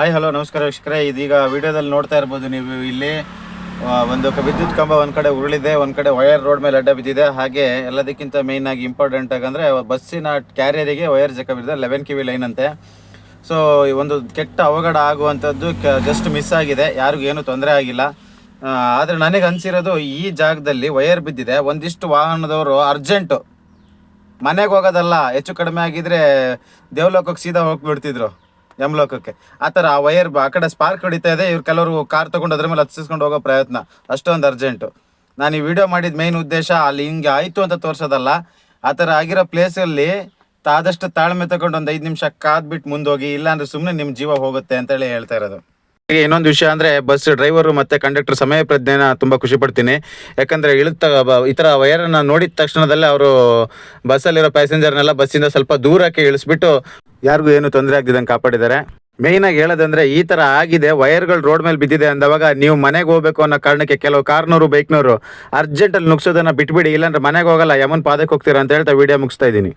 Hi hello ನಮಸ್ಕಾರ ವೀಕ್ಷಕರೇ. ಇದೀಗ ವಿಡಿಯೋದಲ್ಲಿ ನೋಡ್ತಾ ಇರ್ಬೋದು ನೀವು ಇಲ್ಲಿ ಒಂದು ವಿದ್ಯುತ್ ಕಂಬ ಒಂದು ಕಡೆ ಉರುಳಿದೆ, ಒಂದು ಕಡೆ ವಯರ್ ರೋಡ್ ಮೇಲೆ ಅಡ್ಡ ಬಿದ್ದಿದೆ. ಹಾಗೆ ಎಲ್ಲದಕ್ಕಿಂತ ಮೇಯ್ನ್ ಆಗಿ ಇಂಪಾರ್ಟೆಂಟ್ ಆಗಂದ್ರೆ ಬಸ್ಸಿನ ಕ್ಯಾರಿಯರಿಗೆ ವಯರ್ ಜಕ ಬಿದ್ದಿದೆ ಲೆವೆನ್ ಕಿವಿ ಲೈನ್ ಅಂತೆ. ಸೊ ಒಂದು ಕೆಟ್ಟ ಅವಘಡ ಆಗುವಂಥದ್ದು ಜಸ್ಟ್ ಮಿಸ್ ಆಗಿದೆ. ಯಾರಿಗೂ ಏನು ತೊಂದರೆ ಆಗಿಲ್ಲ. ಆದರೆ ಆದ್ರೆ ನನಗೆ ಅನ್ಸಿರೋದು ಈ ಜಾಗದಲ್ಲಿ ವಯರ್ ಬಿದ್ದಿದೆ. ಒಂದಿಷ್ಟು ವಾಹನದವರು ಅರ್ಜೆಂಟು ಮನೆಗೆ ಹೋಗೋದಲ್ಲ, ಹೆಚ್ಚು ಕಡಿಮೆ ಆಗಿದ್ರೆ ದೇವಲೋಕಕ್ಕೆ ಸೀದಾ ಹೋಗ್ಬಿಡ್ತಿದ್ರು. ಯಮಲೋಕಕ್ಕೆ. ಆ ಥರ ಆ ವೈರ್ ಆ ಕಡೆ ಸ್ಪಾರ್ಕ್ ಹೊಡಿತಾ ಇದೆ, ಇವ್ರು ಕೆಲವರು ಕಾರ್ ತೊಗೊಂಡು ಅದ್ರ ಮೇಲೆ ಹತ್ತಿಸ್ಕೊಂಡು ಹೋಗೋ ಪ್ರಯತ್ನ. ಅಷ್ಟೊಂದು ಅರ್ಜೆಂಟು ನಾನು ಈ ವಿಡಿಯೋ ಮಾಡಿದ ಮೇನ್ ಉದ್ದೇಶ ಅಲ್ಲಿ ಹಿಂಗೆ ಆಯಿತು ಅಂತ ತೋರಿಸೋದಲ್ಲ. ಆ ಥರ ಆಗಿರೋ ಪ್ಲೇಸಲ್ಲಿ ಆದಷ್ಟು ತಾಳ್ಮೆ ತಗೊಂಡು ಒಂದು ಐದು ನಿಮಿಷ ಕಾದ್ಬಿಟ್ಟು ಮುಂದೋಗಿ, ಇಲ್ಲಾಂದ್ರೆ ಸುಮ್ಮನೆ ನಿಮ್ಮ ಜೀವ ಹೋಗುತ್ತೆ ಅಂತೇಳಿ ಹೇಳ್ತಾ ಇರೋದು. ಈಗ ಇನ್ನೊಂದು ವಿಷಯ ಅಂದರೆ ಬಸ್ ಡ್ರೈವರು ಮತ್ತು ಕಂಡಕ್ಟರ್ ಸಮಯ ಪ್ರಜ್ಞೆನ ತುಂಬ ಖುಷಿ ಪಡ್ತೀನಿ. ಯಾಕಂದ್ರೆ ಇಳಿದ ಈ ಥರ ವೈರನ್ನು ನೋಡಿದ ತಕ್ಷಣದಲ್ಲೇ ಅವರು ಬಸ್ಸಲ್ಲಿರೋ ಪ್ಯಾಸೆಂಜರ್ನೆಲ್ಲ ಬಸ್ಸಿಂದ ಸ್ವಲ್ಪ ದೂರಕ್ಕೆ ಇಳಿಸ್ಬಿಟ್ಟು ಯಾರಿಗೂ ಏನು ತೊಂದರೆ ಆಗದಿದ್ದಂಗೆ ಕಾಪಾಡಿದ್ದಾರೆ. ಮೇಯ್ನ್ ಆಗಿ ಹೇಳೋದಂದ್ರೆ ಈ ತರ ಆಗಿದೆ, ವೈರ್ಗಳು ರೋಡ್ ಮೇಲೆ ಬಿದ್ದಿದೆ ಅಂದವಾಗ ನೀವು ಮನೆಗೆ ಹೋಗ್ಬೇಕು ಅನ್ನೋ ಕಾರಣಕ್ಕೆ ಕೆಲವು ಕಾರ್ನವರು ಬೈಕ್ನವರು ಅರ್ಜೆಂಟಲ್ಲಿ ನುಗ್ಸೋದನ್ನ ಬಿಟ್ಬಿಡಿ, ಇಲ್ಲಾಂದ್ರೆ ಮನೆಗೆ ಹೋಗಲ್ಲ, ಯಮನ್ ಪಾದಕ್ಕೆ ಹೋಗ್ತೀರಾ ಅಂತ ಹೇಳ್ತಾ ವಿಡಿಯೋ ಮುಗಿಸ್ತಾ ಇದ್ದೀನಿ.